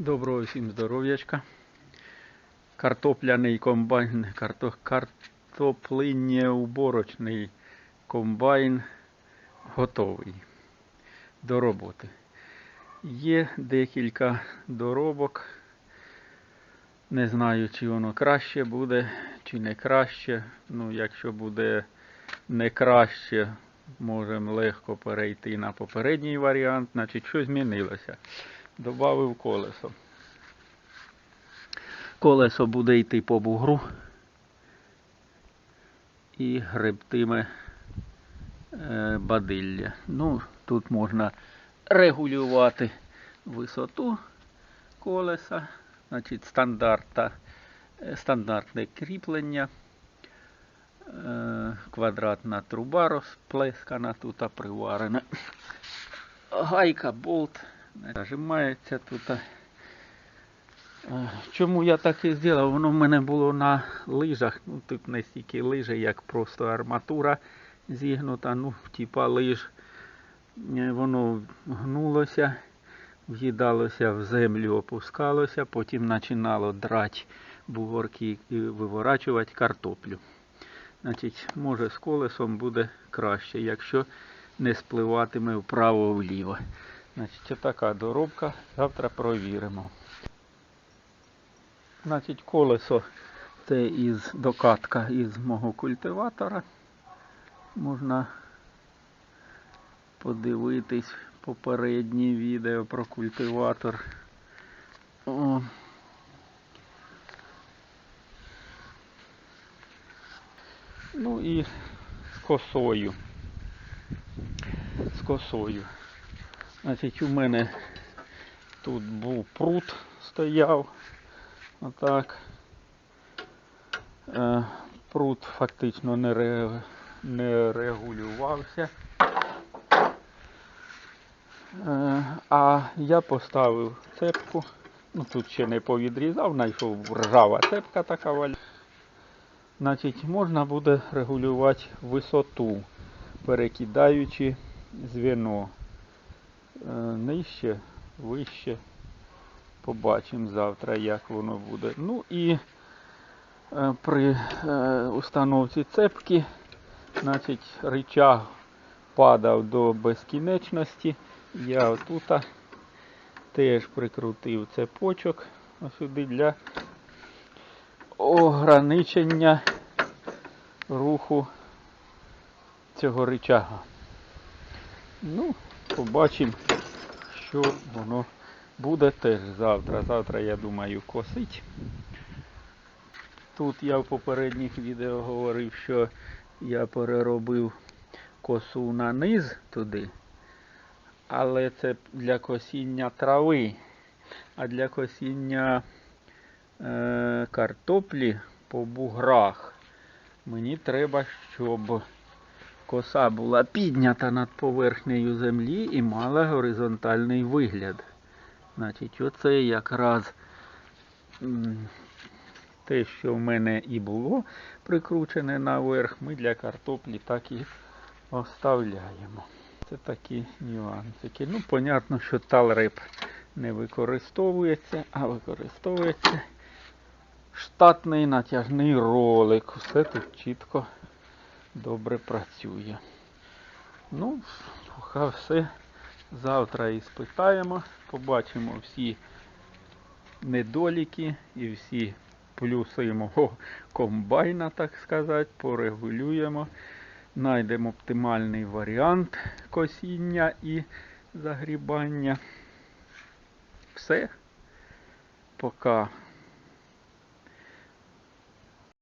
Доброго всім здоров'ячка. Картопляний комбайн, карто, картоплиння-уборочний комбайн готовий до роботи. Є декілька доробок. Не знаю, чи воно краще буде, чи не краще. Ну, якщо буде не краще, можемо легко перейти на попередній варіант. Значить, що змінилося? Добавив колесо. Колесо буде йти по бугру і гребтиме е, бадилля. Ну, тут можна регулювати висоту колеса, значить стандарта, е, стандартне кріплення. Е, Квадратна труба розплескана, тут приварена. Гайка, болт. Нажимається тут. Чому я так і зробив? Воно в мене було на лижах. Ну, тут не стільки лижі, як просто арматура зігнута. Ну, типа лиж. Е, Воно гнулося, в'їдалося в землю, опускалося, потім починало драти бугорки і виворачувати картоплю. Значить, може з колесом буде краще, якщо не спливатиме вправо-вліво. Значить, отака доробка. Завтра провіримо. Значить, колесо це із докатка із мого культиватора. Можна подивитись попереднє відео про культиватор. О. Ну і з косою. З косою. Значить, у мене тут був прут стояв. Отак. Е, Прут фактично не регулювався. Е, А я поставив цепку. Ну тут ще не повідрізав, знайшов ржава цепка така валя. Значить, можна буде регулювати висоту, перекидаючи звіно. Е, Нижче, вище. Побачимо завтра, як воно буде. Ну і е, при е, установці цепки, значить, рычаг падав до безкінечності. Я отут теж прикрутив цепочок сюди для ограничення руху цього рычага. Ну, побачимо, що воно буде теж завтра. Завтра, я думаю, косить. Тут я в попередніх відео говорив, що я переробив косу на низ туди, але це для косіння трави, а для косіння е, картоплі по буграх мені треба, щоб коса була піднята над поверхнею землі і мала горизонтальний вигляд. Значить, оце якраз те, що в мене і було прикручене наверх, ми для картоплі так і оставляємо. Це такі нюансики. Ну, понятно, що талреп не використовується, а використовується штатний натяжний ролик. Все тут чітко добре працює. Ну, все. Завтра і спитаємо, побачимо всі недоліки і всі плюси мого комбайна, так сказати, порегулюємо, знайдемо оптимальний варіант косіння і загрібання. Все. Поки